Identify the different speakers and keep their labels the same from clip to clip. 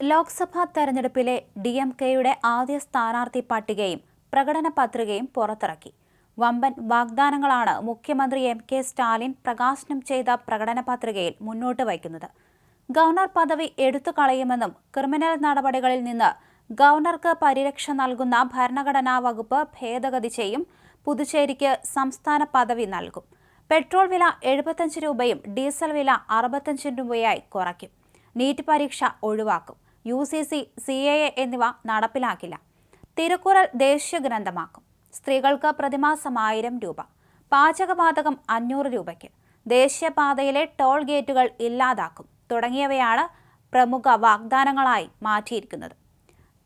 Speaker 1: ലോക്സഭാ തെരഞ്ഞെടുപ്പിലെ D M കെയുടെ ആദ്യ സ്ഥാനാർത്ഥി പട്ടികയും പ്രകടന പത്രികയും പുറത്തിറക്കി. വമ്പൻ വാഗ്ദാനങ്ങളാണ് മുഖ്യമന്ത്രി എം കെ സ്റ്റാലിൻ പ്രകാശനം ചെയ്ത പ്രകടന പത്രികയിൽ മുന്നോട്ട് വയ്ക്കുന്നത്. ഗവർണർ പദവി എടുത്തു കളയുമെന്നും ക്രിമിനൽ നടപടികളിൽ നിന്ന് ഗവർണർക്ക് പരിരക്ഷ നൽകുന്ന ഭരണഘടനാ വകുപ്പ് ഭേദഗതി ചെയ്യും. പുതുച്ചേരിക്ക് സംസ്ഥാന പദവി നൽകും. പെട്രോൾ വില എഴുപത്തഞ്ച് രൂപയും ഡീസൽ വില അറുപത്തഞ്ച് രൂപയായി കുറയ്ക്കും. നീറ്റ് പരീക്ഷ ഒഴിവാക്കും. U C C C A A എന്നിവ നടപ്പിലാക്കില്ല. തിരുക്കുറൽ ദേശീയ ഗ്രന്ഥമാക്കും. സ്ത്രീകൾക്ക് പ്രതിമാസം ആയിരം രൂപ. പാചകവാതകം അഞ്ഞൂറ് രൂപയ്ക്ക്. ദേശീയപാതയിലെ ടോൾ ഗേറ്റുകൾ ഇല്ലാതാക്കും. തുടങ്ങിയവയാണ് പ്രമുഖ വാഗ്ദാനങ്ങളായി മാറ്റിയിരിക്കുന്നത്.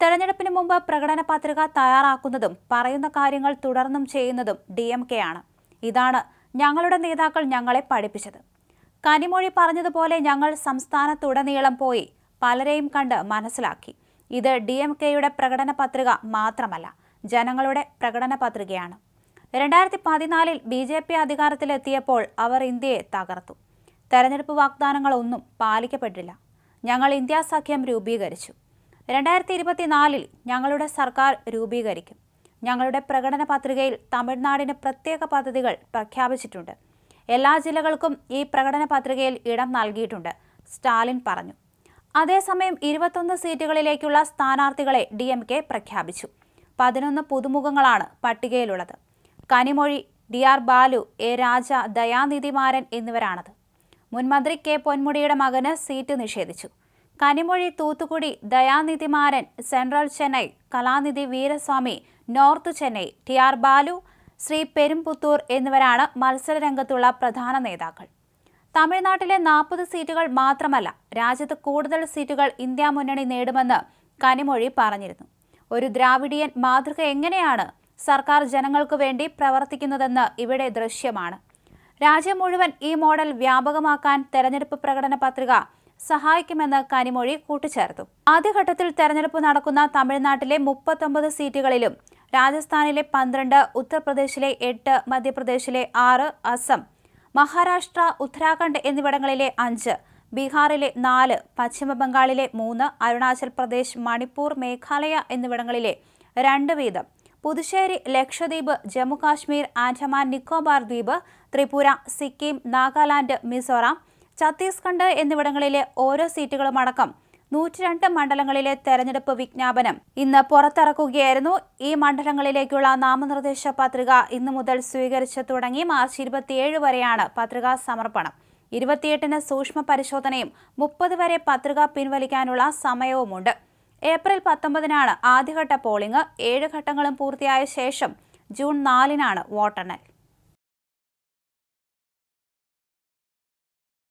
Speaker 1: തെരഞ്ഞെടുപ്പിന് മുമ്പ് പ്രകടന പത്രിക തയ്യാറാക്കുന്നതും പറയുന്ന കാര്യങ്ങൾ തുടർന്നും ചെയ്യുന്നതും ഡി എം കെ ആണ്. ഇതാണ് ഞങ്ങളുടെ നേതാക്കൾ ഞങ്ങളെ പഠിപ്പിച്ചത്. കനിമൊഴി പറഞ്ഞതുപോലെ ഞങ്ങൾ സംസ്ഥാനത്തുടനീളം പോയി പലരെയും കണ്ട് മനസ്സിലാക്കി. ഇത് ഡി എം കെയുടെ പ്രകടന പത്രിക മാത്രമല്ല ജനങ്ങളുടെ പ്രകടന പത്രികയാണ്. രണ്ടായിരത്തി പതിനാലിൽ ബി ജെ പി അധികാരത്തിലെത്തിയപ്പോൾ അവർ ഇന്ത്യയെ തകർത്തു. തെരഞ്ഞെടുപ്പ് വാഗ്ദാനങ്ങളൊന്നും പാലിക്കപ്പെട്ടില്ല. ഞങ്ങൾ ഇന്ത്യ സഖ്യം രൂപീകരിച്ചു. രണ്ടായിരത്തി ഇരുപത്തിനാലിൽ ഞങ്ങളുടെ സർക്കാർ രൂപീകരിക്കും. ഞങ്ങളുടെ പ്രകടന പത്രികയിൽ തമിഴ്നാടിന് പ്രത്യേക പദ്ധതികൾ പ്രഖ്യാപിച്ചിട്ടുണ്ട്. എല്ലാ ജില്ലകൾക്കും ഈ പ്രകടന പത്രികയിൽ ഇടം നൽകിയിട്ടുണ്ട് സ്റ്റാലിൻ പറഞ്ഞു. അതേസമയം ഇരുപത്തൊന്ന് സീറ്റുകളിലേക്കുള്ള സ്ഥാനാർത്ഥികളെ ഡി എം കെ പ്രഖ്യാപിച്ചു. പതിനൊന്ന് പുതുമുഖങ്ങളാണ് പട്ടികയിലുള്ളത്. Kanimozhi D R Baalu A Raja Dayanidhi Maran എന്നിവരാണത്. മുൻമന്ത്രി കെ പൊന്മുടിയുടെ മകന് സീറ്റ് നിഷേധിച്ചു. Kanimozhi Thoothukudi Dayanidhi Maran central Chennai Kalanidhi Veeraswamy north Chennai T R Baalu Sri Perumbudur എന്നിവരാണ് മത്സരരംഗത്തുള്ള പ്രധാന നേതാക്കൾ. തമിഴ്നാട്ടിലെ നാൽപ്പത് സീറ്റുകൾ മാത്രമല്ല രാജ്യത്ത് കൂടുതൽ സീറ്റുകൾ ഇന്ത്യ മുന്നണി നേടുമെന്ന് കനിമൊഴി പറഞ്ഞിരുന്നു. ഒരു ദ്രാവിഡിയൻ മാതൃക എങ്ങനെയാണ് സർക്കാർ ജനങ്ങൾക്കു വേണ്ടി പ്രവർത്തിക്കുന്നതെന്ന് ഇവിടെ ദൃശ്യമാണ്. രാജ്യം മുഴുവൻ ഈ മോഡൽ വ്യാപകമാക്കാൻ തെരഞ്ഞെടുപ്പ് പ്രകടന പത്രിക സഹായിക്കുമെന്ന് കനിമൊഴി കൂട്ടിച്ചേർത്തു. ആദ്യഘട്ടത്തിൽ തെരഞ്ഞെടുപ്പ് നടക്കുന്ന തമിഴ്നാട്ടിലെ മുപ്പത്തൊമ്പത് സീറ്റുകളിലും രാജസ്ഥാനിലെ പന്ത്രണ്ട് ഉത്തർപ്രദേശിലെ എട്ട് മധ്യപ്രദേശിലെ ആറ് അസം മഹാരാഷ്ട്ര ഉത്തരാഖണ്ഡ് എന്നിവിടങ്ങളിലെ അഞ്ച് ബീഹാറിലെ നാല് പശ്ചിമ ബംഗാളിലെ മൂന്ന് അരുണാചൽ പ്രദേശ് മണിപ്പൂർ മേഘാലയ എന്നിവിടങ്ങളിലെ രണ്ട് വീതം. പുതുശ്ശേരി ലക്ഷദ്വീപ് ജമ്മുകാശ്മീർ ആൻഡമാൻ നിക്കോബാർ ദ്വീപ് ത്രിപുര സിക്കിം നാഗാലാൻഡ് മിസോറാം ഛത്തീസ്ഗഡ് എന്നിവിടങ്ങളിലെ ഓരോ സീറ്റുകളും അടക്കം നൂറ്റിരണ്ട് മണ്ഡലങ്ങളിലെ തെരഞ്ഞെടുപ്പ് വിജ്ഞാപനം ഇന്ന് പുറത്തിറക്കുകയായിരുന്നു. ഈ മണ്ഡലങ്ങളിലേക്കുള്ള നാമനിർദ്ദേശ പത്രിക ഇന്നു മുതൽ സ്വീകരിച്ചു തുടങ്ങി. മാർച്ച് ഇരുപത്തിയേഴ് വരെയാണ് പത്രികാ സമർപ്പണം. ഇരുപത്തിയെട്ടിന് സൂക്ഷ്മ പരിശോധനയും മുപ്പത് വരെ പത്രിക പിൻവലിക്കാനുള്ള സമയവുമുണ്ട്. ഏപ്രിൽ പത്തൊമ്പതിനാണ് ആദ്യഘട്ട പോളിംഗ്. ഏഴ് ഘട്ടങ്ങളും പൂർത്തിയായ ശേഷം ജൂൺ നാലിനാണ് വോട്ടെണ്ണൽ.